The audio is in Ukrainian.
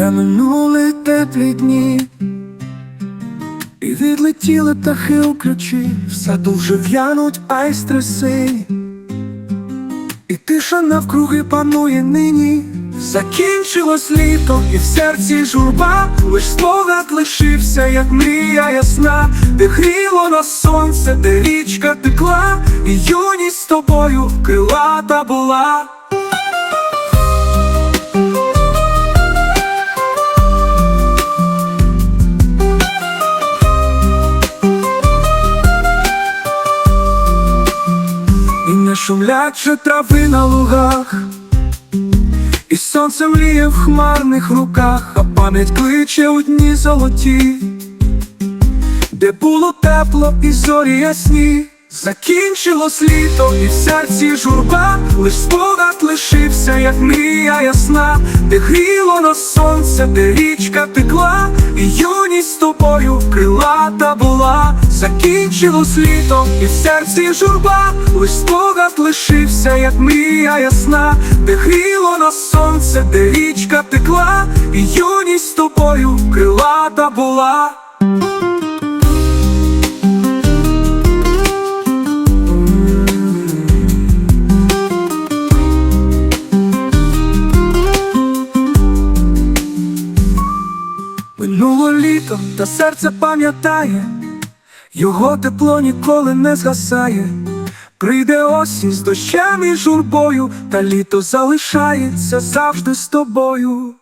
Вже минули теплі дні, і відлетіли птахи у ключі, в саду вже в'януть айстри і тиша навкруги панує нині. Закінчилось літо, і в серці журба, лиш спогад лишився, як мрія ясна, де гріло на сонце, де річка текла, і юність з тобою крилата була. Же трави на лугах, і сонце мліє в хмарних руках, а пам'ять кличе у дні золоті, де було тепло і зорі ясні. Закінчилось літо, і в серці журба, лиш спогад лишився, як мрія ясна, де гріло на сонце, де річка текла, і юність з тобою крилата була. Закінчилось літо, і в серці журба, лиш спогад лишився, як мрія ясна, де гріло на сонце, де річка текла, і юність з тобою крилата була. Минуло літо, та серце пам'ятає, його тепло ніколи не згасає. Прийде осінь з дощем і журбою, та літо залишається завжди з тобою.